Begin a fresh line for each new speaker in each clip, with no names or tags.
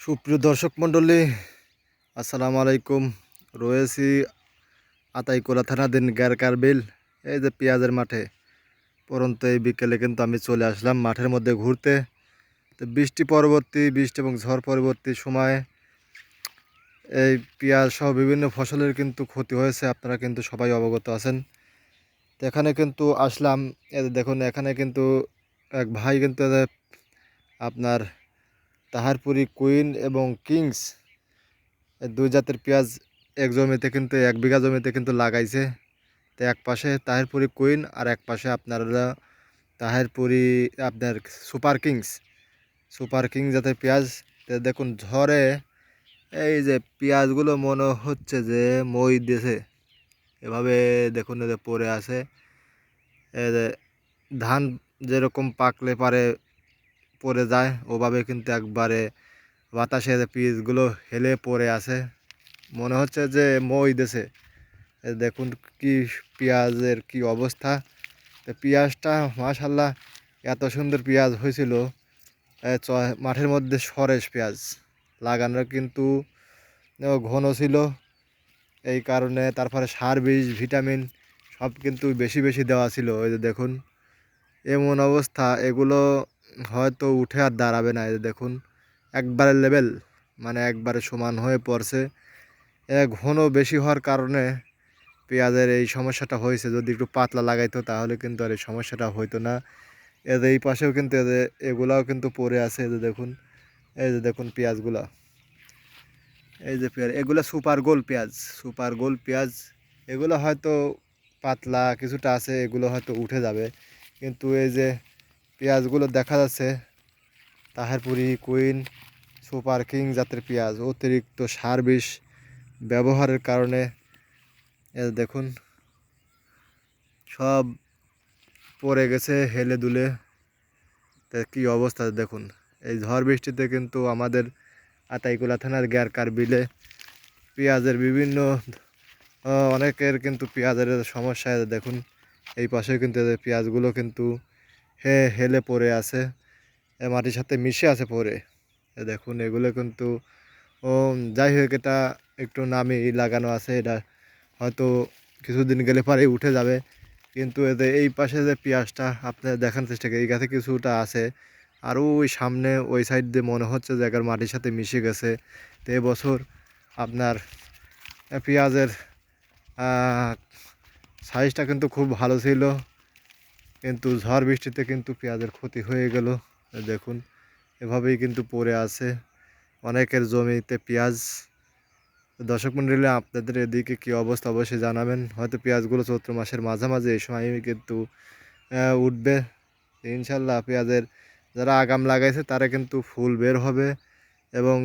সুপ্রিয় দর্শক মণ্ডলী, আসসালামু আলাইকুম। রয়েছি আতাইকোলা থানাধীন গ্যারকার বিল। এই যে পেঁয়াজের মাঠে পরন্ত এই বিকেলে কিন্তু আমি চলে আসলাম মাঠের মধ্যে ঘুরতে। তো বৃষ্টি পরবর্তী, বৃষ্টি এবং ঝড় পরবর্তী সময়ে এই পেঁয়াজ সহ বিভিন্ন ফসলের কিন্তু ক্ষতি হয়েছে, আপনারা কিন্তু সবাই অবগত আছেন। তো এখানে কিন্তু আসলাম দেখুন, এখানে কিন্তু এক ভাই কিন্তু, আপনার তাহারপুরি কুইন এবং কিংস দুই জাতের পেঁয়াজ এক জমিতে কিন্তু এক বিঘা জমিতে কিন্তু লাগাইছে। তো এক পাশে তাহেরপুরি কুইন আর এক পাশে আপনার তাহেরপুরি আপনার সুপার কিংস। সুপার কিং জাতের পেঁয়াজ, তো দেখুন ঝড়ে এই যে পেঁয়াজগুলো মনে হচ্ছে যে মই দিয়েছে এভাবে দেখুন এদের পড়ে আছে। ধান যেরকম পাকলে পারে পড়ে যায়। ওভাবে কিন্তু একবারে বাতাসে পিসগুলো হেলে পড়ে আছে। মনে হচ্ছে যে মই দেশে দেখুন কি পেঁয়াজের কি অবস্থা। তো পেঁয়াজটা মাশাল্লাহ এত সুন্দর পেঁয়াজ হয়েছিল। মাঠের মধ্যে সরেস পেঁয়াজ। লাগানোর কিন্তু ঘন ছিল। এই কারণে তারপরে সার, বীজ, ভিটামিন সব কিন্তু বেশি বেশি দেওয়া ছিল। ওই যে দেখুন, এমন অবস্থা। এগুলো হয়তো উঠে আর দাঁড়াবে না দেখুন, একবারে লেভেল মানে একবারে সমান হয়ে পড়ছে। ঘন বেশি হওয়ার কারণে পেঁয়াজের এই সমস্যাটা হয়েছে। যদি একটু পাতলা লাগাইতো তাহলে কিন্তু আর এই সমস্যাটা হইতো না। এদের এই পাশেও কিন্তু এদের এগুলাও কিন্তু পড়ে আছে এই যে দেখুন, এই যে দেখুন পেঁয়াজগুলা। এই যে পেঁয়াজ, এগুলো সুপার গোল পেঁয়াজ সুপার গোল পেঁয়াজ, এগুলো হয়তো পাতলা কিছুটা আছে, এগুলো হয়তো উঠে যাবে। কিন্তু এই যে পেঁয়াজগুলো দেখা যাচ্ছে। তাহারপুরি, কুইন, সুপার কিং জাতের পেঁয়াজ, অতিরিক্ত সার বিষ ব্যবহারের কারণে এ দেখুন, সব পড়ে গেছে হেলে দুলে। তা কী অবস্থা দেখুন, এই ঝড় বৃষ্টিতে কিন্তু আমাদের আতাইকুলা থানার গ্যারকার বিলে পেঁয়াজের বিভিন্ন অনেকের কিন্তু পেঁয়াজের সমস্যা দেখুন, এই পাশে কিন্তু পেঁয়াজগুলো কিন্তু হে হেলে পড়ে আছে মাটির সাথে মিশে আছে পরে দেখুন, এগুলো কিন্তু, ও, যাই হোক, এটা একটু নামি লাগানো আছে, এটা হয়তো কিছুদিন গেলে পরেই উঠে যাবে। কিন্তু এতে এই পাশে যে পেঁয়াজটা আপনার দেখানোর চেষ্টা করি, এই গাছে কিছুটা আছে। আর ওই সামনে, ওই সাইড দিয়ে মনে হচ্ছে যে একবার মাটির সাথে মিশে গেছে। তো এবছর আপনার পেঁয়াজের সাইজটা কিন্তু খুব ভালো ছিল। কিন্তু ঝড় বৃষ্টিতে কিন্তু পেঁয়াজের ক্ষতি হয়ে গেল। দেখুন, এভাবেই কিন্তু পড়ে আছে। অনেকের জমিতে পেঁয়াজ। দর্শক মন্ডলী, আপনাদের এদিকে কী অবস্থা অবশ্যই জানাবেন। হয়তো পেঁয়াজগুলো চৈত্র মাসের মাঝামাঝি এই সময় কিন্তু উঠবে। ইনশাল্লাহ পেঁয়াজের যারা আগাম লাগাইছে, তারা কিন্তু ফুল বের হবে এবং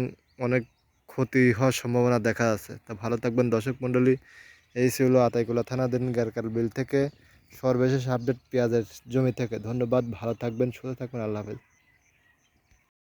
অনেক ক্ষতি হওয়ার সম্ভাবনা দেখা আছে। তা ভালো থাকবেন দর্শক মণ্ডলী এই ছিল আতাইকুলা থানাধীন গারকাল বিল থেকে। সর্বশেষ আপডেট পেঁয়াজের জমি থেকে। ধন্যবাদ ভালো থাকবেন সুস্থ থাকবেন আল্লাহ হাফেজ।